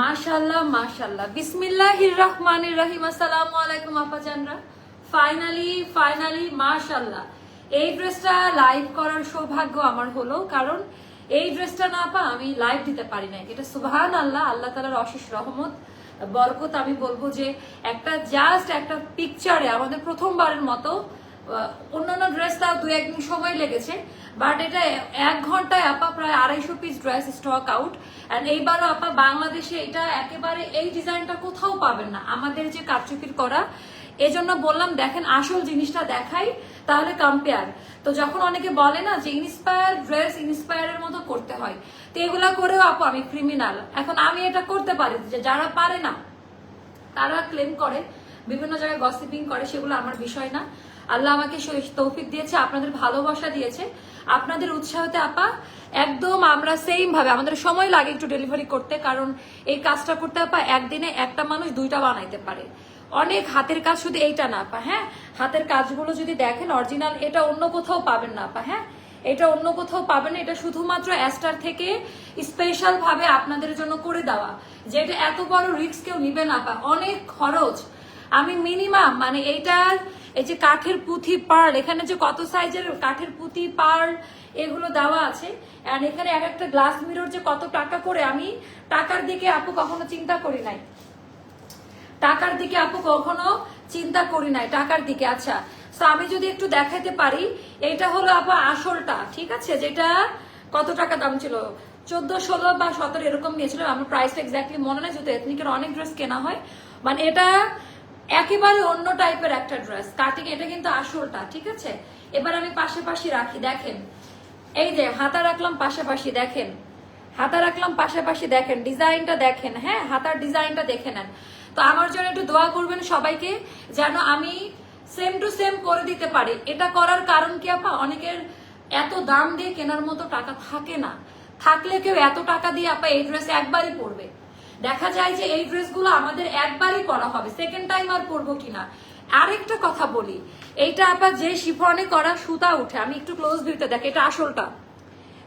মাশাল্লাহ মাশাল্লাহ বিসমিল্লাহির রহমানির রহিম। আসসালামু আলাইকুম, আপাজানরা। ফাইনালি ফাইনালি মাশাল্লাহ এই ড্রেসটা লাইভ করার সৌভাগ্য আমার হলো, কারণ এই ড্রেসটা না পা আমি লাইভ দিতে পারি না এটা সুবহান আল্লাহ আল্লাহ তালার অশেষ রহমত, বরকত আমি বলব যে একটা জাস্ট একটা পিকচারে আমাদের প্রথমবারের মতো অন্যান্য ড্রেস তাও দু একদিন সময় লেগেছে বাট এটা এক ঘন্টায় আপা প্রায় আড়াইশো piece dress stock out and এইবারও আপা বাংলাদেশে এটা একেবারে এই ডিজাইনটা কোথাও পাবেন না, আমাদের যে কারচুপির করা। এজন্য বললাম, দেখেন, আসল জিনিসটা দেখাই, তাহলে কম্পেয়ার তো যখন অনেকে বলে না যে ইন্সপায়ার ড্রেস ইন্সপায়ারের মতো করতে হয়, তো এগুলা করেও আপু আমি ক্রিমিনাল এখন আমি এটা করতে পারি, যে যারা পারে না, তারা ক্লেম করে, বিভিন্ন জায়গায় গসিপিং করে, সেগুলো আমার বিষয় না। আল্লাহ আমাকে তৌফিক দিয়েছে, আপনাদের ভালোবাসা দিয়েছে। আপনাদের উৎসাহতে আপা, একদম আমরা সেম ভাবে আমাদের সময় লাগে একটু ডেলিভারি করতে, কারণ এই কাজটা করতে আপা, একদিনে একটা মানুষ দুইটা বানাইতে পারে। অনেক হাতের কাজ শুধু এইটা না আপা হ্যাঁ? হাতের কাজগুলো যদি দেখেন অরিজিনাল এটা অন্য কোথাও পাবেন না আপা হ্যাঁ? এটা অন্য কোথাও পাবেন এটা শুধুমাত্র অ্যাস্টার থেকে স্পেশাল ভাবে আপনাদের জন্য করে দেওয়া। যে এটা এত বড় রিস্ক কেউ নিবে না আপা, অনেক খরচ। আমি মিনিমাম মানে এইটার এই যে কাঠের পুঁথি পার্ল এখানে যে কত সাইজের কাঠের পুঁথি পার্ল এগুলো দেওয়া আছে। আর এখানে এক একটা গ্লাস মিরর যে কত টাকা করে, আমি টাকার দিকে আপু কখনো চিন্তা করি নাই। টাকার দিকে আপু কখনো চিন্তা করি নাই, টাকার দিকে। আচ্ছা তো আমি যদি একটু দেখাতে পারি এটা হলো আপু আসলটা, ঠিক আছে? যেটা কত টাকা দাম ছিল? চোদ্দ, ষোলো বা সতেরো এরকম নিয়েছিল। আমার প্রাইস এক্স্যাক্টলি মনে নেই, যেহেতু এথনিকের অনেক ড্রেস কেনা হয়। মানে এটা একেবারে অন্য টাইপের একটা ড্রেস। কাটিং এটা কিন্তু আসলটা, ঠিক আছে? এবার আমি পাশাপাশি রাখি, দেখেন। এই যে, হাতা রাখলাম পাশাপাশি, দেখেন। হাতা রাখলাম পাশাপাশি, দেখেন, ডিজাইনটা দেখেন হ্যাঁ? হাতার ডিজাইনটা দেখে নেন। তো আমার জন্য একটু দোয়া করবেন সবাইকে, যেন আমি সেম টু সেম করে দিতে পারি। এটা করার কারণ কি আপা? অনেকের এত দাম দিয়ে কেনার মতো টাকা থাকে না। থাকলে কেউ এত টাকা দিয়ে আপা এই ড্রেস একবারই পরবে। দেখা যায় যে এই ড্রেসগুলো আমাদের একবারই পরা হবে সেকেন্ড টাইম আর পরবো কিনা। আরেকটা কথা বলি, এইটা আপা যে শিফনে করা সুতা উঠে, আমি একটু ক্লোজ ভিউতে দেখ, এটা আসলটা।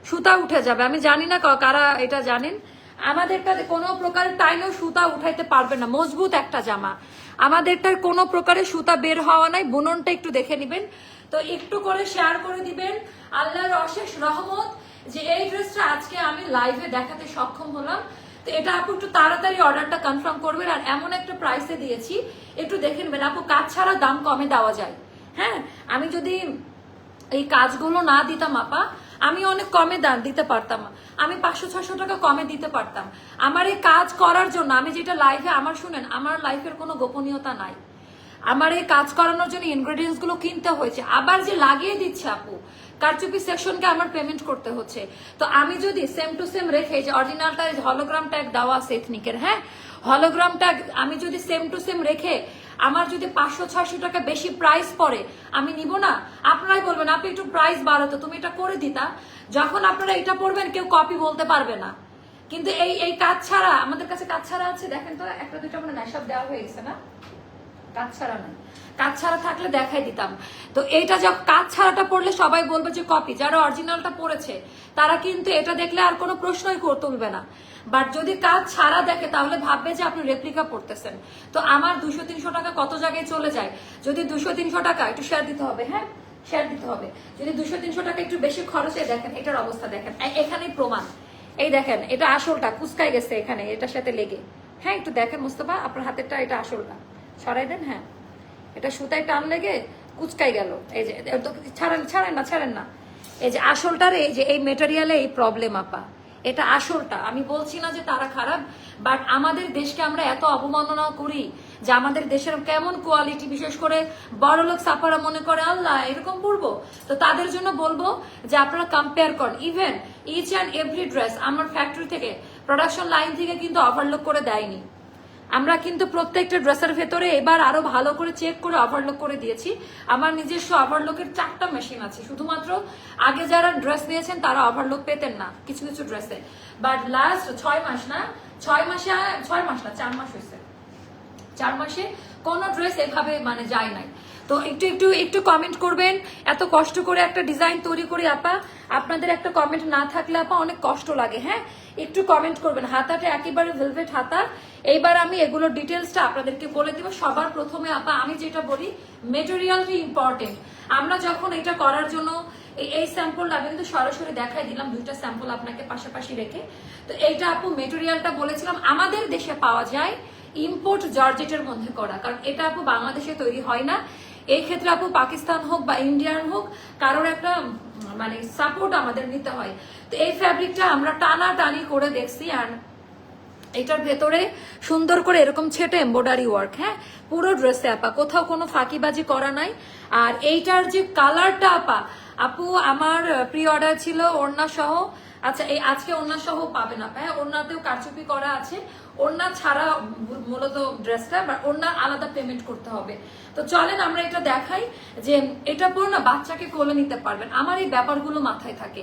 সুতা উঠে যাবে, আমি জানি না কারা এটা জানেন। আমাদেরটা কোনো প্রকার টাইমেও সুতা উঠাইতে পারবে না, মজবুত একটা জামা। আমাদেরটার কোনো প্রকারের সুতা বের হওয়া নাই, বুননটা একটু দেখে নিবেন। তো একটু করে শেয়ার করে দিবেন, আল্লাহর অশেষ রহমত যে এই ড্রেসটা আজকে আমি লাইভে দেখাতে সক্ষম হলাম। তো এটা আপু একটু তাড়াতাড়ি অর্ডারটা কনফার্ম করবেন, আর এমন একটা প্রাইসে দিয়েছি, একটু দেখে নেবেন আপু, কাজ ছাড়া দাম কমে দেওয়া যায়। হ্যাঁ আমি যদি এই কাজগুলো না দিতাম আপা, আমি অনেক কমে দাম দিতে পারতাম। আমি পাঁচশো ছশো টাকা কমে দিতে পারতাম। আমার এই কাজ করার জন্য, আমি যেটা লাইফে আমার শুনেন, আমার লাইফের কোনো গোপনীয়তা নাই। আমার এই কাজ করানোর জন্য ইনগ্রেডিয়েন্টসগুলো কিনতে হয়েছে। আবার যে লাগিয়ে দিচ্ছে আপু কারচুপি সেকশনকে আমার পেমেন্ট করতে হচ্ছে। তো আমি যদি সেম টু সেম রেখে যে অরিজিনালটা হলোগ্রাম ট্যাগ দেওয়া আছে এথনিকের হ্যাঁ? হলোগ্রাম ট্যাগ আমি যদি সেম টু সেম রেখে, আমার যদি পাঁচশো ছয়শো টাকা বেশি প্রাইস পড়ে, আমি নিব না? আপনারাই বলবেন, আপনি একটু প্রাইস বাড়াতো তুমি এটা করে দিতা। যখন আপনারা এটা পড়বেন, কেউ কপি বলতে পারবে না। কিন্তু এই এই কাজ ছাড়া, আমাদের কাছে কাজ ছাড়া আছে, দেখেন তো একটা দুইটা মানে নাই দেওয়া হয়ে গেছে না? কাজ ছাড়া নাই। কাজ ছাড়া থাকলে দেখাই দিতাম। তো এইটা যখন কাজ ছাড়াটা পড়লে সবাই বলবে যে কপি যারা অরিজিনালটা পড়েছে, তারা কিন্তু এটা দেখলে আর কোনো প্রশ্নই তুলবে না। বাট যদি কাজ ছাড়া দেখে, তাহলে ভাববে যে আপনি রেপ্লিকা পড়তেছেন। তো আমার দুশো তিনশো টাকা কত জায়গায় চলে যায়? যদি দুশো তিনশো টাকা একটু শেয়ার দিতে হবে হ্যাঁ? শেয়ার দিতে হবে। যদি দুশো তিনশো টাকা একটু বেশি খরচে দেখেন, এটার অবস্থা দেখেন। এ- এখানেই প্রমাণ। এই দেখেন, এটা আসলটা কুচকাই গেছে এখানে, এটার সাথে লেগে। হ্যাঁ একটু দেখেন মুস্তফা, আপনার হাতেরটা এটা আসলটা। সরাই দেন হ্যাঁ। এটা সুতায় টান লেগে কুচকাই গেল। এই যে ছাড়েন ছাড়েন না ছাড়েন না। এই যে আসলটার, এই যে এই মেটেরিয়ালে এই প্রবলেম আপা। এটা আসলটা। আমি বলছি না যে তারা খারাপ বাট আমাদের দেশকে আমরা এত অবমাননা করি যে আমাদের দেশের কেমন কোয়ালিটি বিশেষ করে বড় লোক সাপারা মনে করে, আল্লাহ, এরকম পড়ব তো তাদের জন্য বলব যে আপনারা কম্পেয়ার করেন even each and every dress আমার ফ্যাক্টরি থেকে প্রোডাকশন লাইন থেকে কিন্তু ওভারলোক করে দেয়নি। আমরা কিন্তু প্রত্যেকটা ড্রেসের ভেতরে এবার আরও ভালো করে চেক করে ওভারলোক করে দিয়েছি। আমার নিজস্ব ওভারলোকের চারটা মেশিন আছে। শুধুমাত্র আগে যারা ড্রেস নিয়েছেন তারা ওভারলোক পেতেন না, কিছু কিছু ড্রেসে বাট লাস্ট ছয় মাস না, ছয় মাসে, ছয় মাস না, চার মাস হয়েছে। চার মাসে কোনো ড্রেস এভাবে মানে যায় নাই। তো একটু একটু একটু কমেন্ট করবেন। এত কষ্ট করে একটা ডিজাইন তৈরি করি, আপা। আপনাদের একটা কমেন্ট না থাকলে আপা অনেক কষ্ট লাগে হ্যাঁ? একটু কমেন্ট করবেন। হাতাটা একেবারে ভেলভেট হাতা। এইবার আমি এগুলোর ডিটেলসটা আপনাদেরকে বলে দিব। সবার প্রথমে আপা, আমি যেটা বলি মেটেরিয়ালটা ইম্পর্টেন্ট আমরা যখন এটা করার জন্য এই- স্যাম্পলটা আমি কিন্তু সরাসরি দেখাই দিলাম, দুইটা স্যাম্পল আপনাকে পাশাপাশি রেখে। তো এইটা আপু মেটেরিয়ালটা বলেছিলাম, আমাদের দেশে পাওয়া যায় ইম্পোর্ট জর্জেটের মধ্যে করা। কারণ এটা আপু বাংলাদেশে তৈরি হয় না। এই ক্ষেত্রে আপু পাকিস্তান হোক বা ইন্ডিয়ান হোক, কারোর একটা মানে সাপোর্ট আমাদের নিতে হয়। তো এই ফ্যাব্রিকটা আমরা টানা টানি করে দেখছি আর এটার ভেতরে সুন্দর করে এরকম ছেটে এম্বয়ডারি ওয়ার্ক হ্যাঁ? পুরো ড্রেসে আপা, কোথাও কোনো ফাঁকিবাজি করা নাই। আর এইটার যে কালারটা আপা, আপু আমার প্রি অর্ডার ছিল ওড়না সহ আচ্ছা এই আজকে ওড়না সহ পাবেন আপা হ্যাঁ ওড়নাতেও কারচুপি করা আছে। ওড়না ছাড়া মূলত ড্রেসটা বা ওড়না আলাদা পেমেন্ট করতে হবে। তো চলেন আমরা এটা দেখাই যে এটা পুরো না বাচ্চাকে কোলে নিতে পারবেন। আমার এই ব্যাপারগুলো মাথায় থাকে।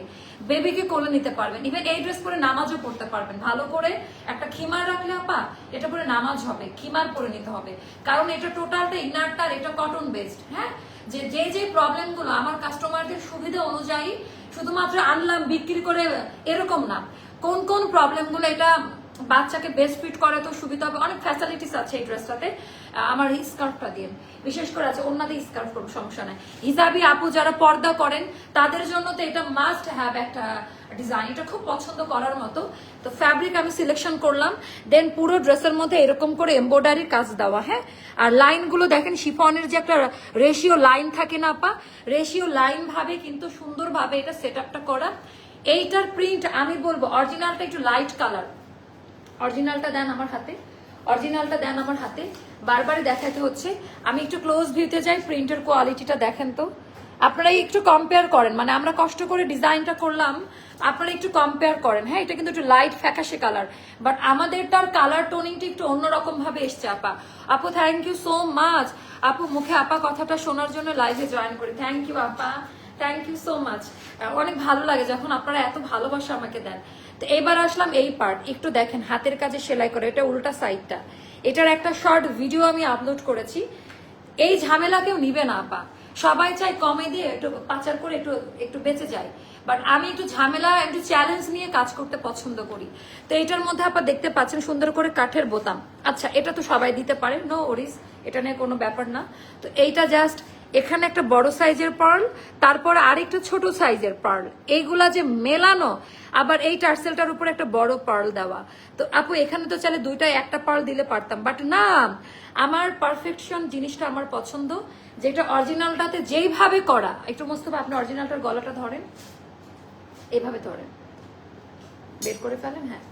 বেবিকে কোলে নিতে পারবেন। ইভেন এই ড্রেস পরে নামাজও পড়তে পারবেন। ভালো করে একটা খিমার রাখলে আপা, এটা পরে নামাজ হবে। খিমার পরে নিতে হবে। কারণ এটা টোটালটা ইনারটার এটা কটন বেসড হ্যাঁ? যে যে যে প্রবলেমগুলো আমার কাস্টমারদের সুবিধা অনুযায়ী শুধুমাত্র আনলাম, বিক্রি করে এরকম না। কোন কোন প্রবলেমগুলো এটা বাচ্চাকে বেস্ট ফিট করে তো সুবিধা হবে। অনেক ফ্যাসিলিটিস আছে এই ড্রেসটাতে আমার এই স্কার্ফটা দিয়ে। বিশেষ করে আছে অন্যদের স্কার্ফ করব সমস্যা নাই। হিজাবি আপু যারা পর্দা করেন, তাদের জন্য তো এটা মাস্ট হ্যাভ একটা ডিজাইন এটা খুব পছন্দ করার মতো। তো ফ্যাব্রিক আমি সিলেকশন করলাম। দেন পুরো ড্রেসের মধ্যে এরকম করে এমব্রয়ডারি কাজ দেওয়া হ্যাঁ? আর লাইনগুলো দেখেন, শিফনের যে একটা রেশিও লাইন থাকে না আপা রেশিও লাইন ভাবে কিন্তু সুন্দরভাবে এটা সেট আপটা করা। এইটার প্রিন্ট আমি বলব অরিজিনালটা একটু লাইট কালার অরিজিনালটা দেন আমার হাতে। অরিজিনালটা দেন আমার হাতে। বারবারই দেখাতে হচ্ছে। আমি একটু ক্লোজ ভিউতে যাই প্রিন্টের কোয়ালিটিটা দেখেন তো। আপনারা একটু কম্পেয়ার করেন। মানে আমরা কষ্ট করে ডিজাইনটা করলাম, আপনারা একটু কম্পেয়ার করেন। হ্যাঁ এটা কিন্তু একটু লাইট ফ্যাকাশে কালার বাট আমাদের তার কালার টোনিংটা একটু অন্যরকম ভাবে এসছে, আপা। আপু থ্যাংক ইউ সো মাচ আপু, মুখে আপা কথাটা শোনার জন্য লাইভে জয়েন করি। থ্যাংক ইউ আপা। থ্যাংক ইউ সো মাচ অনেক ভালো লাগে যখন আপনারা এত ভালোবাসা আমাকে দেন। তো এবার আসলাম এই পার্ট একটু দেখেন, হাতের কাজে সেলাই করে, এটা উল্টা সাইডটা এটার একটা শর্ট ভিডিও আমি আপলোড করেছি। এই ঝামেলা কেউ নিবে না, আপা। সবাই চাই কমে দিয়ে একটু পাচার করে একটু একটু বেঁচে যায়। বাট আমি একটু ঝামেলা, একটু চ্যালেঞ্জ নিয়ে কাজ করতে পছন্দ করি। তো এটার মধ্যে আপা দেখতে পাচ্ছেন সুন্দর করে কাঠের বোতাম। আচ্ছা এটা তো সবাই দিতে পারে নো ওরিস এটা নিয়ে কোনো ব্যাপার না। তো এইটা জাস্ট এখানে একটা বড় সাইজের পার্ল, তারপর আরেকটু ছোট সাইজের পার্ল। এইগুলা যে মেলানো, আবার এই টার্সেলটার উপর একটা বড় পার্ল দেওয়া। তো আপু, এখানে তো চাইলে দুইটাই একটা পার্ল দিলে পারতাম। বাট না, আমার পারফেকশন জিনিসটা আমার পছন্দ। যেটা অরিজিনালটাতে যেইভাবে করা, একটু মোস্তফা আপনি অরিজিনালটার গলাটা ধরেন। এইভাবে ধরেন। বের করে ফেলেন হ্যাঁ।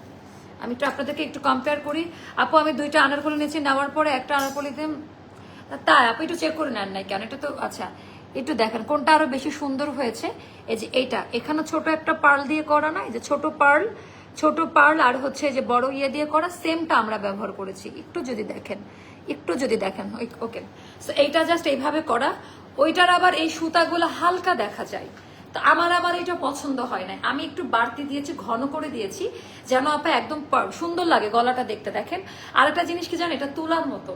আমি একটু আপনাদেরকে একটু কম্পেয়ার করি। আপু, আমি দুইটা আনারকলি নিয়েছি, নেওয়ার পরে একটা আনারকলিতে তাই আপনি একটু চেক করে নেন নাই কেন? এটা তো আচ্ছা একটু দেখেন, কোনটা আরও বেশি সুন্দর হয়েছে? এই যে এইটা এখানে ছোট একটা পার্ল দিয়ে করা না? এই যে ছোট পার্ল ছোট পার্ল আর হচ্ছে যে বড় ইয়ে দিয়ে করা, সেমটা আমরা ব্যবহার করেছি। একটু যদি দেখেন, একটু যদি দেখেন ওকে। সো এইটা জাস্ট এইভাবে করা। ওইটার আবার এই সুতাগুলো হালকা দেখা যায়। তো আমার আবার এটা পছন্দ হয় না আমি একটু বাড়তি দিয়েছি, ঘন করে দিয়েছি, যেন আপা একদম সুন্দর লাগে গলাটা দেখতে, দেখেন। আর একটা জিনিস কি জানেন? এটা তুলার মতো।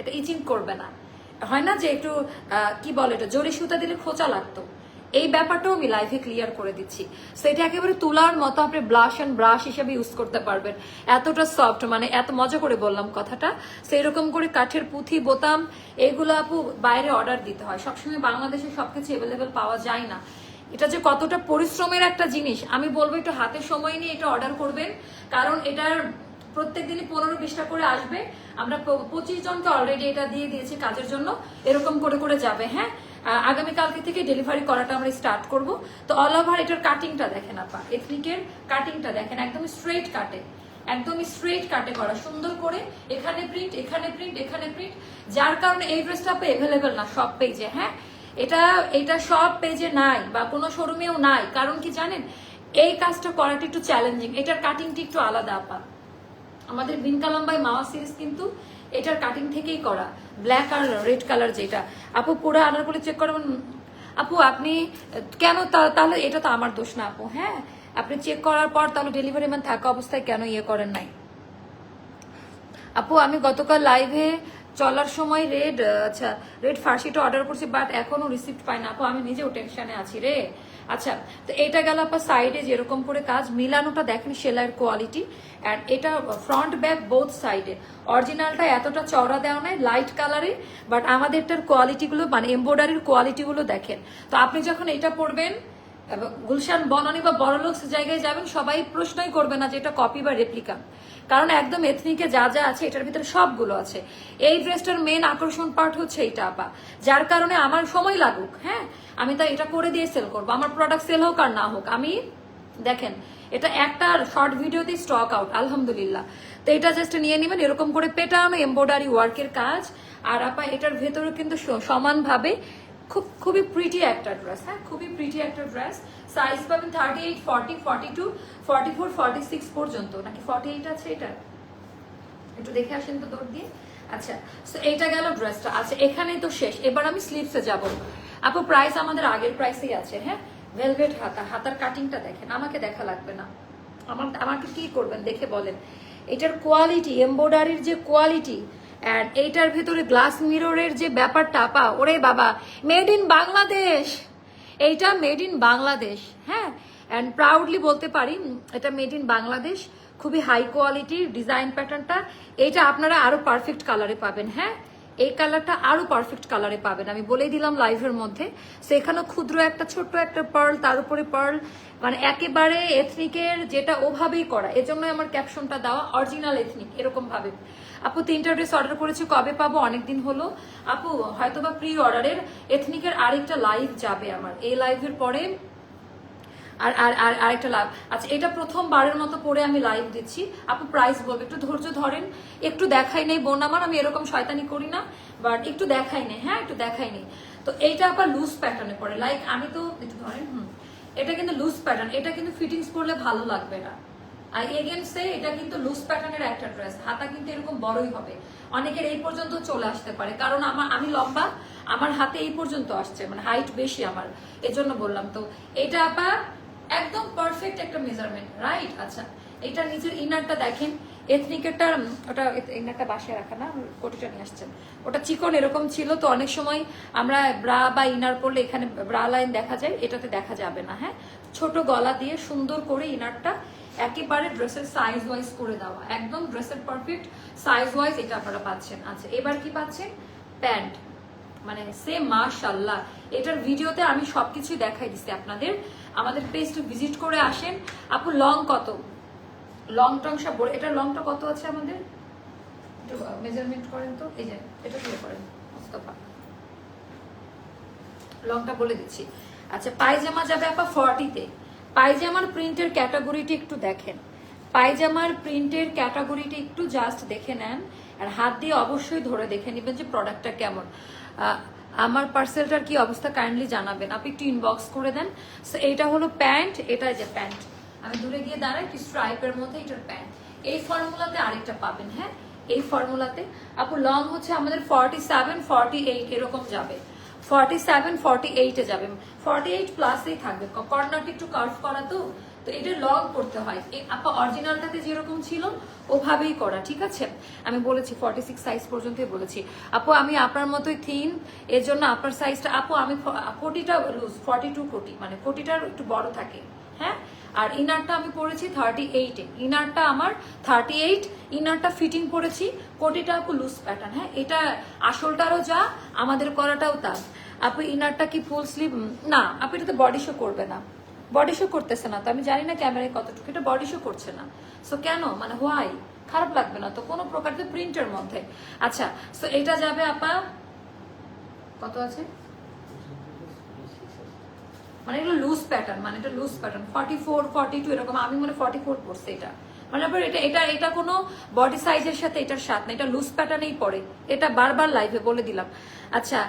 এটা ইচিং করবে না। হয় না যে একটু কি বলে এটা, জরি সুতা দিলে খোঁচা লাগতো। এই ব্যাপারটাও আমি লাইভে ক্লিয়ার করে দিচ্ছি। সেটা একেবারে তুলার মতো আপনি ব্লাশ অ্যান্ড ব্রাশ হিসেবে ইউজ করতে পারবেন। এতটা সফট মানে এত মজা করে বললাম কথাটা। সেই রকম করে কাঠের পুঁথি, বোতাম, এগুলো আপু বাইরে অর্ডার দিতে হয়। সবসময় বাংলাদেশে সবকিছু অ্যাভেলেবেল পাওয়া যায় না। এটা যে কতটা পরিশ্রমের একটা জিনিস, আমি বলব একটু হাতে সময় নিয়ে এটা অর্ডার করবেন। কারণ এটার প্রত্যেক দিনই পনেরো বিশটা করে আসবে। আমরা পঁচিশ জনকে অলরেডি এটা দিয়ে দিয়েছি কাজের জন্য। এরকম করে করে যাবে হ্যাঁ? আগামীকালকে থেকে ডেলিভারি করাটা আমরা স্টার্ট করব। তো অল ওভার এটার কাটিংটা দেখেন আপা এথনিকের কাটিংটা দেখেন, একদম স্ট্রেট কাটে একদমই স্ট্রেট কাটে করা, সুন্দর করে এখানে প্রিন্ট এখানে প্রিন্ট এখানে প্রিন্ট যার কারণে এই ড্রেসটা অ্যাভেলেবেল না সব পেজে হ্যাঁ? এটা এটা সব পেজে নাই বা কোনো শোরুমেও নাই। কারণ কি জানেন? এই কাজটা করাটা একটু চ্যালেঞ্জিং এটার কাটিংটা একটু আলাদা আপা। আমাদের বিন কালাম্বাই মাওয়া সিরিজ কিন্তু এটার কাটিং থেকেই করা। ব্ল্যাক আর রেড কালার যেটা। আপু পুরো আনার করে চেক করবেন। আপু আপনি, কেন তাহলে এটা তো আমার দোষ না আপু হ্যাঁ? আপনি চেক করার পর তাহলে ডেলিভারি ম্যান থাকা অবস্থায় কেন ইয়ে করেন নাই? আপু আমি গতকাল লাইভে চলার সময় রেড আচ্ছা রেড ফার্সিটা অর্ডার করছি বাট এখনও রিসিপ্ট পাই না। আপু আমি নিজেও টেনশনে আছি রে। আচ্ছা তো এটা গেল আপনার সাইডে যেরকম করে কাজ, মিলানোটা দেখেন সেলাইয়ের কোয়ালিটি অ্যান্ড এটা ফ্রন্ট ব্যাক বোথ সাইডে অরিজিনালটা এতটা চওড়া দেওয়া নাই লাইট কালারে বাট আমাদেরটার কোয়ালিটিগুলো মানে এমব্রয়ডারির কোয়ালিটিগুলো দেখেন। তো আপনি যখন এটা পরবেন গুলশান, বনানি বা বড়লোকস জায়গায় যাবেন, সবাই প্রশ্নই করবে না যে এটা কপি বা রেপ্লিকা কারণ একদম এথনিকে যা যা আছে, এটার ভিতরে সবগুলো আছে। এই ড্রেসটার মেন আকর্ষণ পার্ট হচ্ছে এইটা, আপা। যার কারণে আমার সময় লাগুক হ্যাঁ? আমি তাই এটা করে দিয়ে সেল করব। আমার প্রোডাক্ট সেল হোক আর না হোক, আমি, দেখেন, এটা একটা শর্ট ভিডিওতে স্টক আউট আলহামদুলিল্লাহ। তো এটা জাস্ট নিয়ে নেবেন, এরকম করে পেটানো এমব্রয়ডারি ওয়ার্কের কাজ। আর আপা, এটার ভেতরে কিন্তু সমানভাবে খুব খুবই প্রিটি একটা ড্রেস হ্যাঁ? খুবই প্রিটি একটা ড্রেস সাইজ পাবেন thirty eight forty forty two forty four forty six পর্যন্ত। নাকি ফর্টি এইট আছে এটা? একটু দেখে আসেন তো দৌড় দিয়ে। আচ্ছা তো এইটা গেল ড্রেসটা আচ্ছা এখানেই তো শেষ। এবার আমি স্লিপসে যাব। আপু প্রাইস আমাদের আগের প্রাইসেই আছে হ্যাঁ? ভেলভেট হাতা। হাতার কাটিংটা দেখেন। আমাকে দেখা লাগবে না। আমার আমাকে কি করবেন? দেখে বলেন। এটার কোয়ালিটি এমব্রয়ডারির যে কোয়ালিটি অ্যান্ড এইটার ভেতরে গ্লাস মিররের যে ব্যাপারটা পা ওরে বাবা মেড ইন বাংলাদেশ। এইটা মেড ইন বাংলাদেশ হ্যাঁ? অ্যান্ড প্রাউডলি বলতে পারি, এটা মেড ইন বাংলাদেশ, খুবই হাই কোয়ালিটির ডিজাইন প্যাটার্নটা এইটা আপনারা আরও পারফেক্ট কালারে পাবেন হ্যাঁ? এই কালারটা আরও পারফেক্ট কালারে পাবেন। আমি বলেই দিলাম লাইভের মধ্যে। সেখানে ক্ষুদ্র একটা, ছোট্ট একটা পার্ল তার উপরে পার্ল মানে একেবারে এথনিকের যেটা ওভাবেই করা। এজন্য আমার ক্যাপশনটা দেওয়া অরিজিনাল এথনিক এরকম ভাবে আপু, তিনটা ড্রেস অর্ডার করেছি, কবে পাবো? অনেকদিন হলো। আপু, হয়তোবা প্রি অর্ডারের এথনিকের আরেকটা লাইভ যাবে আমার। এই লাইভের পরে আর আর আর, আরেকটা লাভ আচ্ছা এটা প্রথমবারের মতো পরে আমি লাইভ দিচ্ছি। আপু প্রাইস বলব। একটু ধৈর্য ধরেন। একটু দেখাই নেই, বোন আমার, আমি এরকম শয়তানি করি না। বাট একটু দেখাই নেই হ্যাঁ একটু দেখাই নেই। তো এইটা আবার লুজ প্যাটার্নে পড়ে। লাইক আমি তো, একটু ধরেন, হুম, এটা কিন্তু লুজ প্যাটার্ন এটা কিন্তু ফিটিংস করলে ভালো লাগবে না। আর এগেনস্টে এটা কিন্তু লুজ প্যাটার্নের একটা ড্রেস হাতা কিন্তু এরকম বড়ই হবে। অনেকের এই পর্যন্ত চলে আসতে পারে, কারণ আমার, আমি লম্বা, আমার হাতে এই পর্যন্ত আসছে মানে হাইট বেশি আমার, এজন্য বললাম তো। এটা আবার একদম পারফেক্ট একটা মেজারমেন্ট রাইট আচ্ছা এটা নিচের ইনারটা দেখেন এথনিকেরটা ওটা ইনারটা বাসায় রাখা না কোটিটা নিয়ে আসছেন। ওটা চিকন এরকম ছিল তো অনেক সময় আমরা ব্রা বা ইনার পরলে এখানে ব্রা লাইন দেখা যায়, এটাতে দেখা যাবে না হ্যাঁ? ছোট গলা দিয়ে সুন্দর করে ইনারটা একেবারে ড্রেসের সাইজ ওয়াইজ করে দেওয়া। একদম ড্রেসের পারফেক্ট সাইজ ওয়াইজ এটা আপনারা পাচ্ছেন। আচ্ছা এবার কি পাচ্ছেন? প্যান্ট। মানে সেম মাশাল্লাহ এটার ভিডিওতে আমি সবকিছু দেখাই দিচ্ছি আপনাদের। আমাদের পেজটা ভিজিট করে আসেন। আপু লং কত? লং টং সব এটা লংটা কত আছে আমাদের? মেজারমেন্ট করেন তো। এই যে, এটা দিয়ে করেন, মোস্তফা। লংটা বলে দিচ্ছি। আচ্ছা পায়জামা যাবে আপা ফর্টিতে পায়জামার প্রিন্টের ক্যাটাগরিটি একটু দেখেন। পায়জামার প্রিন্টের ক্যাটাগরিটি একটু জাস্ট দেখে নেন আর হাত দিয়ে অবশ্যই ধরে দেখে নেবেন যে প্রোডাক্টটা কেমন। আমার পার্সেলটার কি অবস্থা কাইন্ডলি জানাবেন। আপনি একটু ইনবক্স করে দেন। সো এইটা হলো প্যান্ট এটা যে প্যান্ট। আমি দূরে গিয়ে দাঁড়াই, একটু স্ট্রাইপের মধ্যে এটার প্যান্ট। এই ফর্মুলাতে আরেকটা পাবেন হ্যাঁ? এই ফর্মুলাতে আপু লং হচ্ছে আমাদের ফর্টি সেভেন ফর্টি এইট এরকম যাবে। সেভেন এইটে ফর্টি এইট প্লাসেই থাকবে। একটু কার্ভ করা তো তো এটা লগ করতে হয়। আপা অরিজিনালটাতে যেরকম ছিল, ওভাবেই করা, ঠিক আছে? আমি বলেছি ফর্টি সিক্স সাইজ পর্যন্তই বলেছি। আপু, আমি আপনার মতোই থিন এর জন্য আপনার সাইজটা আপু, আমি কোটিটা লুজ ফর্টি টু কোটি মানে কোটিটার একটু বড় থাকে হ্যাঁ? আর ইনারটা আমি পরেছি থার্টি এইটে ইনারটা আমার থার্টি এইট ইনারটা ফিটিং পরেছি। কোটিটা আপু লুজ প্যাটার্ন হ্যাঁ? এটা আসলটারও যা, আমাদের করাটাও তা। আপু, ইনারটা কি ফুল স্লিভ না, আপু এটা তো বডি শো করবে না। বডি শো করতেছে না তো, আমি জানি না ক্যামেরায় কতটুকু, এটা বডি শো করছে না। সো কেন? মানে হোয়াই খারাপ লাগবে না তো, কোনো প্রকার প্রিন্টের মধ্যে। আচ্ছা সো এটা যাবে আপা, কত আছে? মানে এগুলো লুজ প্যাটার্ন মানে এটা loose pattern forty four forty two এরকম, আমি মনে ফর্টি ফোর পড়ছে এটা। মানে আবার এটা এটা এটা কোনো বডি সাইজের সাথে এটার স্বাদ না, এটা লুজ প্যাটার্নেই পড়ে। এটা বারবার লাইভে বলে দিলাম। আচ্ছা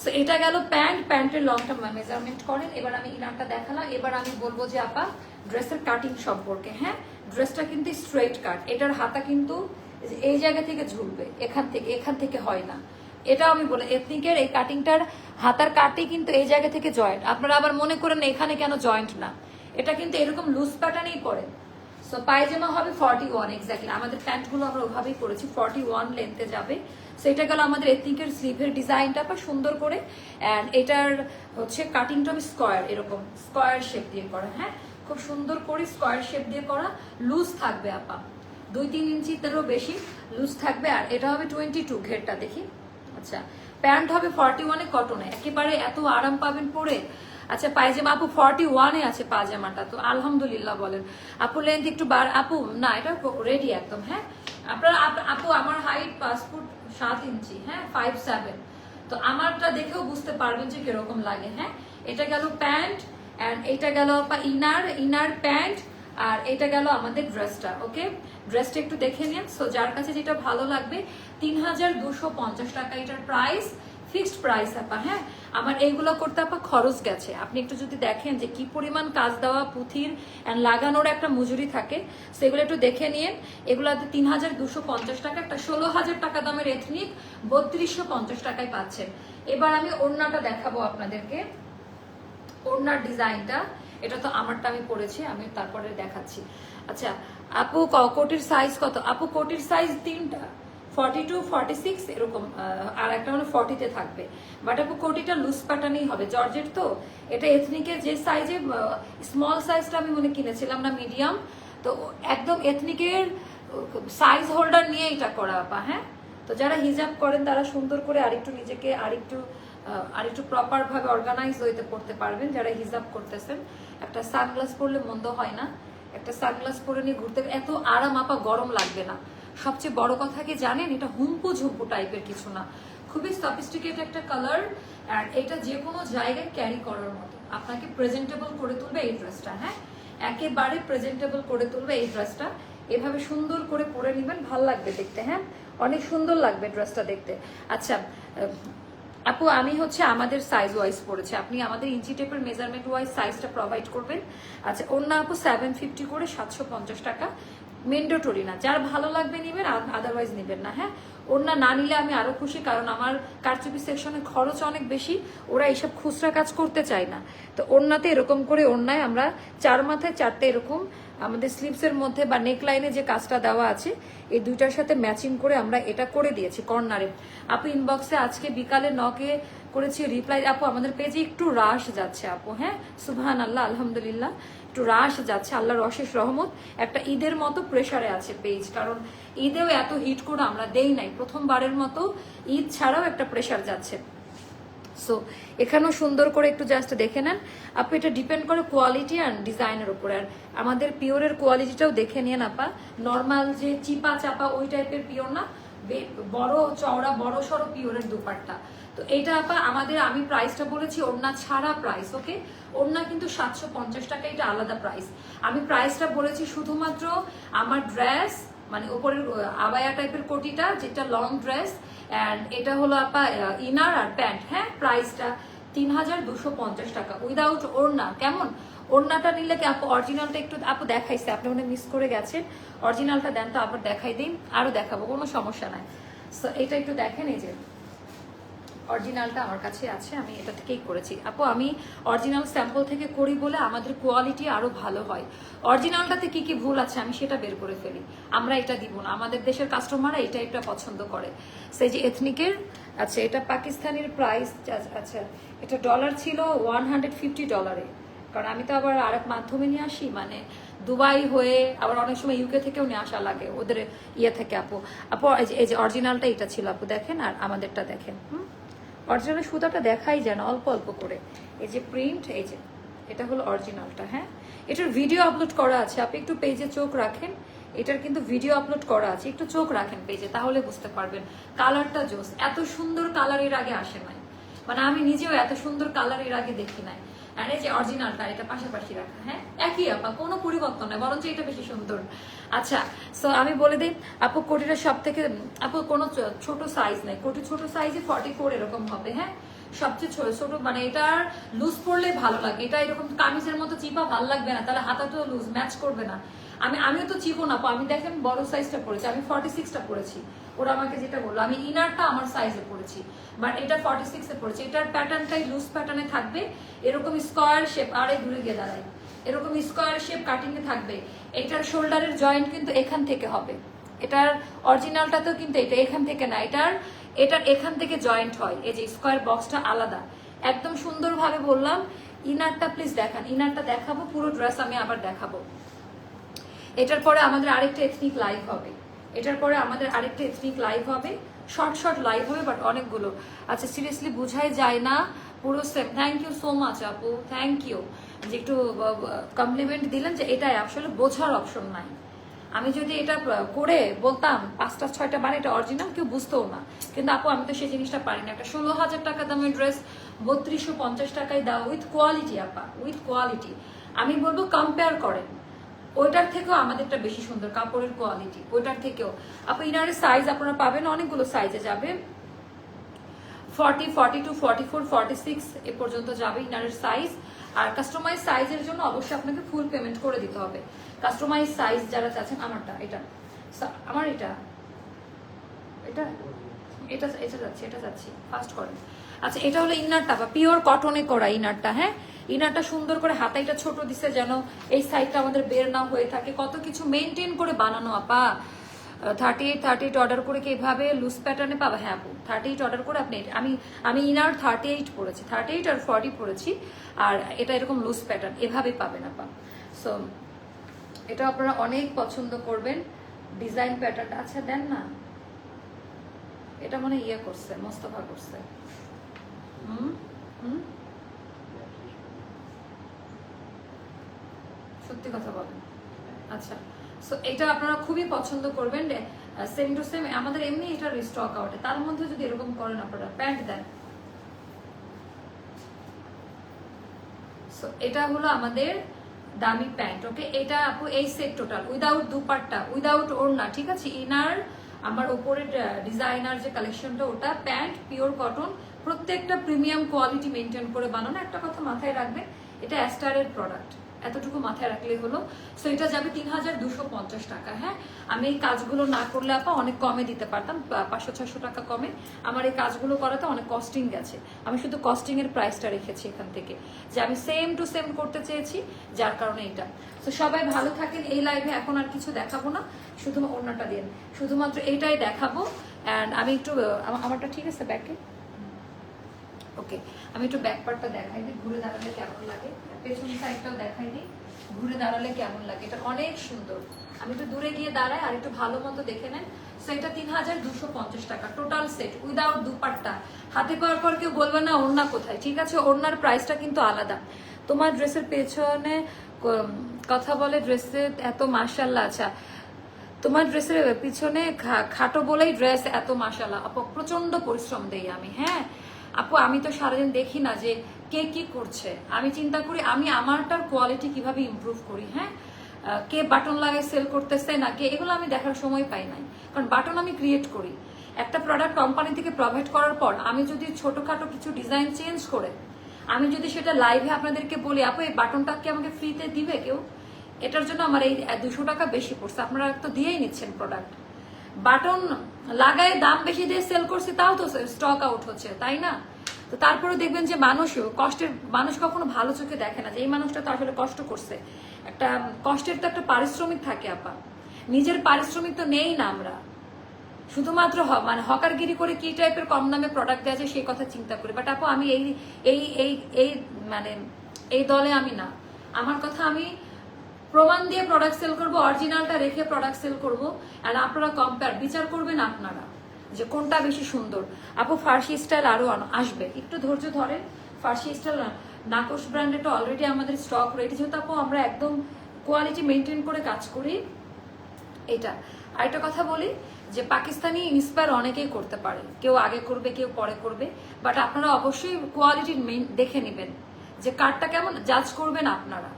সো এটা গেল প্যান্ট প্যান্টের লংটা মেজারমেন্ট করেন। এবার আমি ইনারটা দেখালাম। এবার আমি বলব যে আপা ড্রেসের কাটিং সম্পর্কে হ্যাঁ? ড্রেসটা কিন্তু স্ট্রেট কাট এটার হাতা কিন্তু এই জায়গা থেকে ঝুলবে, এখান থেকে এখান থেকে হয় না। এটাও আমি বলে এথনিকের এই কাটিংটার হাতার কাটে কিন্তু এই জায়গা থেকে জয়েন্ট আপনারা আবার মনে করেন এখানে কেন জয়েন্ট না। এটা কিন্তু এরকম লুজ প্যাটার্নেই পড়ে। সো পায়জামা হবে ফর্টি ওয়ান এক্স্যাক্টলি আমাদের প্যান্টগুলো আমরা ওভাবেই করেছি ফর্টি ওয়ান লেন্থে যাবে। সো এটা গেল আমাদের এথনিকের স্লিভের ডিজাইনটা বা সুন্দর করে। অ্যান্ড এটার হচ্ছে কাটিংটা হবে স্কোয়ার এরকম স্কোয়ার শেপ দিয়ে করা হ্যাঁ? খুব সুন্দর করে স্কোয়ার শেপ দিয়ে করা। লুজ থাকবে আপা। দুই তিন ইঞ্চিতেরও বেশি লুজ থাকবে। আর এটা হবে টোয়েন্টি টু ঘেরটা দেখি। আচ্ছা প্যান্ট হবে ফর্টি ওয়ানে কটনে একেবারে এত আরাম পাবেন পরে? আচ্ছা পায়জামা আপু ফর্টি ওয়ানে আছে পায়জামাটা, তো আলহামদুলিল্লাহ বলেন। আপু লেন্থ একটু বার আপু, না, এটা রেডি একদম হ্যাঁ? আপনার আপ- আমার হাইট পাঁচ ফুট সাত ইঞ্চি হ্যাঁ? ফাইভ সেভেন তো আমারটা দেখেও বুঝতে পারবেন যে কীরকম লাগে হ্যাঁ? এটা গেল প্যান্ট অ্যান্ড এটা গেল ইনার ইনার প্যান্ট আর এটা গেল আমাদের ড্রেসটা, ওকে? ড্রেসটা একটু দেখে নিন। সো যার কাছে যেটা ভালো লাগবে তিন হাজার দুশো পঞ্চাশ টাকা এটার প্রাইস ফিক্সড প্রাইস আপা হ্যাঁ? আমার এইগুলো করতে আপা খরচ গেছে। আপনি একটু যদি দেখেন যে কি পরিমাণ কাজ দেওয়া, পুঁথির অ্যান্ড লাগানোর একটা মজুরি থাকে, সেগুলো একটু দেখে নিন। এগুলাতে তিন হাজার দুশো পঞ্চাশ টাকা, একটা ষোলো হাজার টাকা দামের এথনিক বত্রিশশো পঞ্চাশ টাকায় পাচ্ছেন। এবার আমি ওড়নাটা দেখাবো আপনাদেরকে। ওড়নার ডিজাইনটা এটা তো আমারটা আমি পড়েছি, আমি তারপরে দেখাচ্ছি। আচ্ছা আপু কোটির সাইজ কত? আপু, কোটির সাইজ তিনটা। ফর্টি টু ফর্টি সিক্স এরকম আর একটা মানে ফর্টিতে থাকবে। বাট আপু, কোটিটা লুজ প্যাটার্নই হবে। জর্জেট তো, এটা এথনিকের যে সাইজে স্মল সাইজটা আমি মনে কিনেছিলাম না মিডিয়াম তো একদম এথনিকের সাইজ হোল্ডার নিয়ে এটা করা আপা হ্যাঁ? তো যারা হিজাব করেন, তারা সুন্দর করে আরেকটু নিজেকে, আরেকটু আহ, আরেকটু প্রপার ভাবে অর্গানাইজ হইতে পড়তে পারবেন যারা হিজাব করতেছেন। একটা সানগ্লাস পরলে মন্দ হয় না। একটা সানগ্লাস পরে নিয়ে ঘুরতে এত আরাম আপা গরম লাগবে না। সবচেয়ে বড় কথা কি জানেন এটা হুম্পু ঝুম্পু টাইপের কিছু না। খুবই সফিস্টিকেট একটা কালার আর এটা যে কোনো জায়গায় ক্যারি করার মতো। আপনাকে প্রেজেন্টেবল করে তুলবে এই ড্রেসটা হ্যাঁ? একেবারে প্রেজেন্টেবল করে তুলবে এই ড্রেসটা এভাবে সুন্দর করে পরে নেবেন ভালো লাগবে দেখতে হ্যাঁ? অনেক সুন্দর লাগবে ড্রেসটা দেখতে। আচ্ছা আপু, আমি হচ্ছে আমাদের সাইজ ওয়াইজ পড়েছি। আপনি আমাদের ইঞ্চি টেপের মেজারমেন্ট ওয়াইজ সাইজটা প্রোভাইড করবেন। আচ্ছা অন্য আপু সেভেন ফিফটি করে সাতশো পঞ্চাশ টাকা। মেন্ডেটরি না যার ভালো লাগবে নেবেন আদারওয়াইজ নেবেন না হ্যাঁ? ওড়না না নিলে আমি আরও খুশি, কারণ আমার কারচুপি সেকশনে খরচ অনেক বেশি, ওরা এইসব খুচরা কাজ করতে চায় না। তো ওড়নাতে এরকম করে ওড়নায় আমরা চার মাথায় চারটে এরকম আমাদের স্লিপসের মধ্যে বা নেক লাইনে যে কাজটা দেওয়া আছে, এই দুইটার সাথে ম্যাচিং করে আমরা এটা করে দিয়েছি কর্নারে আপু ইনবক্সে আজকে বিকালে নকে করেছি রিপ্লাই আপু, আমাদের পেজে একটু রাশ যাচ্ছে আপু হ্যাঁ? সুবহান আল্লাহ আলহামদুলিল্লাহ। একটু রাশ যাচ্ছে, আল্লাহর অশেষ রহমত। একটা ঈদের মতো প্রেশারে আছে পেজ কারণ ঈদেও এত হিট করে আমরা দেই নাই। প্রথমবারের মতো ঈদ ছাড়াও একটা প্রেশার যাচ্ছে। সো এখানেও সুন্দর করে একটু জাস্ট দেখে নেন। আপু, এটা ডিপেন্ড করে কোয়ালিটি অ্যান্ড ডিজাইনের উপরে। আর আমাদের পিওরের কোয়ালিটিটাও দেখে নিন আপা। নর্মাল যে চিপা চাপা, ওই টাইপের পিওর না। বড় চওড়া, বড় সড়ো পিওরের দুপাট্টা। তো এটা আপা, আমাদের আমি প্রাইসটা বলেছি, ওড়না ছাড়া প্রাইস ওকে ওড়না কিন্তু সাতশো পঞ্চাশ টাকা, এটা আলাদা প্রাইস আমি প্রাইসটা বলেছি শুধুমাত্র আমার ড্রেস মানে উপরের আবায়া টাইপের কোটিটা, যেটা লং ড্রেস অ্যান্ড এটা হলো আপা ইনার আর প্যান্ট হ্যাঁ? প্রাইসটা তিন হাজার দুশো পঞ্চাশ টাকা। উইদাউট ওড়না, কেমন? ওড়নাটা নিলে কি আপু অরিজিনালটা একটু আপু দেখাইছে? আপনি মনে মিস করে গেছেন। অরিজিনালটা দেন তো আবার দেখাই দিন। আরও দেখাবো, কোনো সমস্যা নাই। সো এটা একটু দেখেন, এই যে। অরিজিনালটা আমার কাছে আছে, আমি এটা থেকেই করেছি। আপু, আমি অরিজিনাল স্যাম্পল থেকে করি বলে আমাদের কোয়ালিটি আরও ভালো হয়। অরিজিনালটাতে কি কি ভুল আছে আমি সেটা বের করে ফেলি। আমরা এটা দিব না। আমাদের দেশের কাস্টমাররা এটা এটা পছন্দ করে। সেই যে এথনিকের আচ্ছা এটা পাকিস্তানের প্রাইস আচ্ছা এটা ডলার ছিল ওয়ান হান্ড্রেড ফিফটি ডলারে কারণ আমি তো আবার আরেক মাধ্যমে নিয়ে আসি মানে দুবাই হয়ে আবার অনেক সময় ইউকে থেকেও নিয়ে আসা লাগে ওদের ইয়ে থেকে, আপু। আপু, এই এই যে অরিজিনালটা এটা ছিল, আপু, দেখেন আর আমাদেরটা দেখেন, হুম? অরিজিনাল সুতাটা দেখাই যায় না অল্প অল্প করে। এই যে প্রিন্ট এই যে, এটা হলো অরিজিনালটা হ্যাঁ? এটার ভিডিও আপলোড করা আছে, আপনি একটু পেজে চোখ রাখেন, এটার কিন্তু ভিডিও আপলোড করা আছে, একটু চোখ রাখেন পেজে তাহলে বুঝতে পারবেন। কালারটা জোস, এত সুন্দর কালারের আগে আসে নাই। মানে আমি নিজেও এত সুন্দর কালারের আগে দেখি নাই। আর এই যে অরিজিনালটা এটা পাশাপাশি রাখা হ্যাঁ? একই আপা, কোনো পরিবর্তন নয় বরঞ্চ এটা বেশি সুন্দর। আচ্ছা সো আমি বলে দিই, আপু, কোটিটা সব থেকে আপু, কোনো ছোট সাইজ নেই। কোটি ছোট সাইজে ফর্টি ফোর এরকম হবে হ্যাঁ? সবচেয়ে ছোট ছোট মানে এটা লুজ পড়লে ভালো লাগে। এটা এরকম কামিজের মতো চিপা ভালো লাগবে না, তাহলে হাতাটাও লুজ ম্যাচ করবে না। আমি, আমিও তো চিপো না, আমি দেখেন বড় সাইজটা পড়েছি, আমি ফর্টি সিক্সটা পড়েছি। ওরা আমাকে যেটা বলল, আমি ইনারটা আমার সাইজে পড়েছি বাট এটা ফর্টি সিক্সে পড়েছি। এটার প্যাটার্নটাই লুজ প্যাটার্নে থাকবে, এরকম স্কোয়ার শেপ আরে ঘুরে গিয়ে দাঁড়াই এরকম স্কোয়ার শেপ কাটিং এ থাকবে, এটার শোল্ডারের জয়েন্ট কিন্তু এখান থেকে হবে। এটার অরিজিনালটা তো কিন্তু এটা এখান থেকে না, এটার এটার এখান থেকে জয়েন্ট হয়। এই যে স্কোয়ার বক্সটা আলাদা। একদম সুন্দরভাবে বললাম ইনারটা প্লিজ দেখান ইনারটা দেখাবো, পুরো ড্রেস আমি আবার দেখাবো। এটার পরে আমাদের আরেকটা এথনিক লাইভ হবে। এটার পরে আমাদের আরেকটা এথনিক লাইভ হবে। শর্ট শর্ট লাইভ হবে বাট অনেকগুলো। আচ্ছা সিরিয়াসলি বোঝাই যায় না। পুরো same thank you so much আপু থ্যাংক ইউ যে একটু কমপ্লিমেন্ট দিলেন যে এটাই আসলে বোঝার অপশন নাই। আমি যদি এটা করে বলতাম, পাঁচটা, ছয়টা বার এটা অরিজিনাল কেউ বুঝতেও না। কিন্তু আপু, আমি তো সেই জিনিসটা পারি না। একটা ষোলো হাজার টাকা দামের ড্রেস বত্রিশশো পঞ্চাশ টাকায় দাও উইথ কোয়ালিটি আপা উইথ কোয়ালিটি আমি বলব কম্পেয়ার করেন। ওইটার থেকেও আমাদেরটা বেশি সুন্দর, কাপড়ের কোয়ালিটি ওইটার থেকেও। আপু, ইনারের সাইজ আপনারা পাবেন, অনেকগুলো সাইজে যাবে। Forty forty two forty four forty six এ পর্যন্ত যাবে ইনারের সাইজ আর কাস্টমাইজ সাইজের জন্য অবশ্যই আপনাকে ফুল পেমেন্ট করে দিতে হবে। কাস্টমাইজ সাইজ যারা চাচ্ছেন, আমারটা, এটা। আমার এটা। এটা? এটা এটা যাচ্ছে, এটা যাচ্ছি। ফার্স্ট করেন। আচ্ছা এটা হলো ইনারটা, বা পিওর কটনে করা ইনারটা হ্যাঁ? ইনারটা সুন্দর করে হাতাইটা ছোট দিছে যেন এই সাইডটা আমাদের বের না হয়ে থাকে। কত কিছু মেনটেন করে বানানো, আপা। Thirty eight thirty eight order করে কি এভাবে লুজ প্যাটার্নে পাবা? হ্যাঁ আপু থার্টি এইট অর্ডার করে আপনি আমি আমি ইনার থার্টি এইট পড়েছি থার্টি এইট আর ফর্টি পড়েছি আর এটা এরকম লুজ প্যাটার্ন এভাবে পাবেন, আপা। সো এটা আপনারা অনেক পছন্দ করবেন। ডিজাইন প্যাটার্নটা আচ্ছা দেন না। এটা মনে ইয়ে করছে, মোস্তফা করছে। সত্যি কথা বলেন। আচ্ছা সো এটা আপনারা খুবই পছন্দ করবেন সেম টু সেম আমাদের এমনি এটা আউটে তার মধ্যে যদি এরকম করেন আপনারা, প্যান্ট দেন। সো এটা হলো আমাদের দামি প্যান্ট ওকে এটা আপু, এই set total without dupatta without ওড়না, ঠিক আছে? ইনার, আমার উপরের ডিজাইনার যে কালেকশনটা ওটা প্যান্ট পিওর কটন প্রত্যেকটা প্রিমিয়াম কোয়ালিটি মেনটেন করে বানানো। একটা কথা মাথায় রাখবেন, এটা অ্যাস্টারের প্রোডাক্ট এতটুকু মাথায় রাখলেই হলো। সো এটা যাবে তিন হাজার দুশো পঞ্চাশ টাকা হ্যাঁ? আমি এই কাজগুলো না করলে আপা অনেক কমে দিতে পারতাম পাঁচশো ছয়শো টাকা কমে। আমার এই কাজগুলো করাতে অনেক কস্টিং গেছে। আমি শুধু কস্টিং এর প্রাইসটা রেখেছি এখান থেকে, যে আমি সেম টু সেম করতে চেয়েছি, যার কারণে এটা। তো সবাই ভালো থাকেন। এই লাইভে এখন আর কিছু দেখাবো না, শুধু অন্যটা দিন। শুধুমাত্র এইটাই দেখাবো অ্যান্ড আমি একটু আমারটা ঠিক আছে ব্যাকে ওকে আমি একটু ব্যাক পার্টটা দেখাই দিই, ঘুরে দাঁড়ালে কেমন লাগে? পেছন সাইডটাও দেখাই দিই, ঘুরে দাঁড়ালে কেমন লাগে? এটা অনেক সুন্দর। আমি একটু দূরে গিয়ে দাঁড়াই, আর একটু ভালো মতো দেখে নেন। সো এটা তিন হাজার দুশো পঞ্চাশ টাকা টোটাল সেট উইদাউট দুপাট্টা। হাতে পাওয়ার পর কেউ বলবে না, ওড়না কোথায়? ঠিক আছে, ওড়নার প্রাইসটা কিন্তু আলাদা। তোমার ড্রেসের পেছনে কথা বলে ড্রেসে এত মার্শাল্লাহ আচ্ছা। তোমার ড্রেসের পিছনে খাটো বলেই ড্রেস এত মাসালা প্রচণ্ড পরিশ্রম দেই আমি হ্যাঁ? আপু, আমি তো সারাদিন দেখি না যে কে কি করছে। আমি চিন্তা করি, আমি আমারটার কোয়ালিটি কীভাবে ইমপ্রুভ করি হ্যাঁ? কে বাটন লাগায় সেল করতেছে না কে, এগুলো আমি দেখার সময় পাই নাই। কারণ বাটন আমি ক্রিয়েট করি। একটা প্রোডাক্ট কোম্পানি থেকে প্রোভাইড করার পর আমি যদি ছোটখাটো কিছু ডিজাইন চেঞ্জ করে, আমি যদি সেটা লাইভে আপনাদেরকে বলি, আপু, এই বাটনটা কি আমাকে ফ্রিতে দিবে কেউ? এটার জন্য আমার এই দুশো টাকা বেশি পড়ছে। আপনারা তো দিয়েই নিচ্ছেন প্রোডাক্ট বাটন লাগায় দাম বেশি দিয়ে সেল করছে, তাও তো স্টক আউট হচ্ছে, তাই না? তো তারপরে দেখবেন যে মানুষও কষ্টের, মানুষ কখনো ভালো চোখে দেখে না যে এই মানুষটা তো আসলে কষ্ট করছে। একটা, কষ্টের তো একটা পারিশ্রমিক থাকে, আপা। নিজের পারিশ্রমিক তো নেই না আমরা। শুধুমাত্র মানে হকারগিরি করে কি টাইপের কম দামে প্রোডাক্ট দেওয়া যায় সেই কথা চিন্তা করি। বাট আপু, আমি এই এই এই এই মানে এই দলে আমি না। আমার কথা আমি প্রমাণ দিয়ে প্রোডাক্ট সেল করব অরিজিনালটা রেখে প্রোডাক্ট সেল করব। আর আপনারা কম্পেয়ার বিচার করবেন আপনারা যে কোনটা বেশি সুন্দর। আপু, ফার্সি স্টাইল আরও আসবে। একটু ধৈর্য ধরেন, ফার্সি স্টাইল নাকশ ব্র্যান্ডেরটা অলরেডি আমাদের স্টক রয়েছে যেহেতু আপু, আমরা একদম কোয়ালিটি মেনটেন করে কাজ করি এটা। আরেকটা কথা বলি যে পাকিস্তানি ইন্সপায়ার অনেকেই করতে পারে। কেউ আগে করবে, কেউ পরে করবে। বাট আপনারা অবশ্যই কোয়ালিটি দেখে নেবেন যে কার্ডটা কেমন জাজ করবেন আপনারা।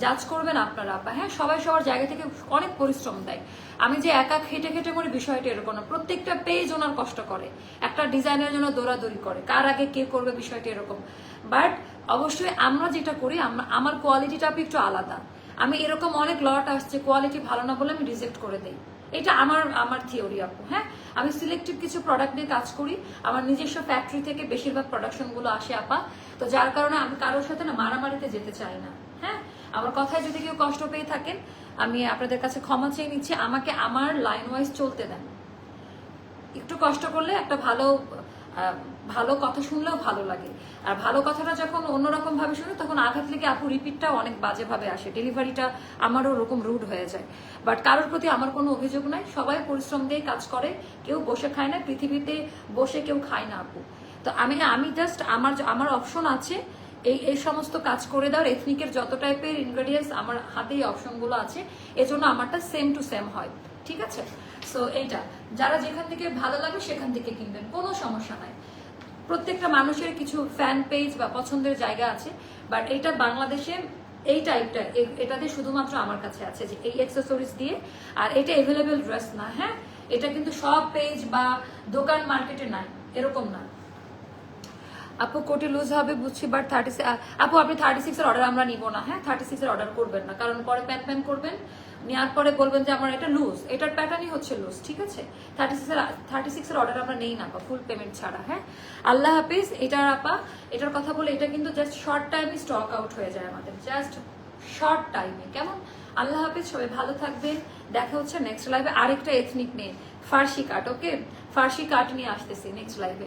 জাজ করবেন আপনারা আপা হ্যাঁ সবাই সবার জায়গা থেকে অনেক পরিশ্রম দেয়। আমি যে একা খেটে খেটে করি বিষয়টা এরকম না। প্রত্যেকটা পেজ ওনার কষ্ট করে। একটা ডিজাইনের জন্য দৌড়াদৌড়ি করে। কার আগে কে করবে বিষয়টা এরকম। বাট অবশ্যই আমরা যেটা করি, আমার কোয়ালিটিটা একটু আলাদা। আমি এরকম অনেক লট আসছে কোয়ালিটি ভালো না বলে আমি রিজেক্ট করে দিই। এটা আমার আমার থিওরি আপু হ্যাঁ? আমি সিলেক্টিভ কিছু প্রোডাক্ট নিয়ে কাজ করি। আমার নিজস্ব ফ্যাক্টরি থেকে বেশিরভাগ প্রোডাকশনগুলো আসে আপা। তো যার কারণে আমি কারোর সাথে না মারামারিতে যেতে চাই না। আমার কথায় যদি কেউ কষ্ট পেয়ে থাকেন, আমি আপনাদের কাছে ক্ষমা চেয়ে নিচ্ছি। আমাকে আমার লাইন ওয়াইজ চলতে দেন। একটু কষ্ট করলে একটা ভালো ভালো কথা শুনলেও ভালো লাগে। আর ভালো কথাটা যখন অন্যরকম ভাবে শুনি, তখন আঘাত লেগে আপু রিপিটটা অনেক বাজে ভাবে আসে। ডেলিভারিটা আমারও ওরকম রুড হয়ে যায়। বাট কারোর প্রতি আমার কোনো অভিযোগ নাই। সবাই পরিশ্রম দিয়ে কাজ করে। কেউ বসে খায় না। পৃথিবীতে বসে কেউ খায় না আপু। তো আমি আমি জাস্ট আমার আমার অপশন আছে এই এই সমস্ত কাজ করে দেওয়ার এথনিকের যত টাইপের ইনগ্রেডিয়েন্টস আমার হাতে এই অপশনগুলো আছে, এজন্য আমারটা সেম টু সেম হয়। ঠিক আছে? সো এইটা। যারা যেখান থেকে ভালো লাগে সেখান থেকে কিনবেন, কোনো সমস্যা নাই। প্রত্যেকটা মানুষের কিছু ফ্যান পেজ বা পছন্দের জায়গা আছে বাট এইটা বাংলাদেশে এই টাইপটা এটাতে শুধুমাত্র আমার কাছে আছে যে এই অ্যাক্সেসরিজ দিয়ে, আর এটা এভেলেবেল ড্রেস না হ্যাঁ? এটা কিন্তু সব পেজ বা দোকান মার্কেটে নাই, এরকম না। আপু কোটি লুজ হবে বুঝছি বাট থার্টি আপু, আপনি থার্টি সিক্স এর অর্ডার আমরা নিব না হ্যাঁ? থার্টি সিক্স এর অর্ডার করবেন না, কারণ পরে প্যান প্যান করবেন নেওয়ার পরে বলবেন যে আমার এটা লুজ এটার প্যাটার্নই হচ্ছে লুজ ঠিক আছে? থার্টি সিক্স এর থার্টি সিক্স এর অর্ডার আমরা নেই না ফুল পেমেন্ট ছাড়া হ্যাঁ? আল্লাহ হাফিজ, এটার আপা, এটার কথা বলে এটা কিন্তু জাস্ট শর্ট টাইমে স্টক আউট হয়ে যায় আমাদের জাস্ট শর্ট টাইমে কেমন? আল্লাহ হাফিজ, সবাই ভালো থাকবেন, দেখা হচ্ছে নেক্সট লাইভে আরেকটা এথনিক নিয়ে ফার্সি কাট ওকে ফার্সি কাট নিয়ে আসতেছি নেক্সট লাইভে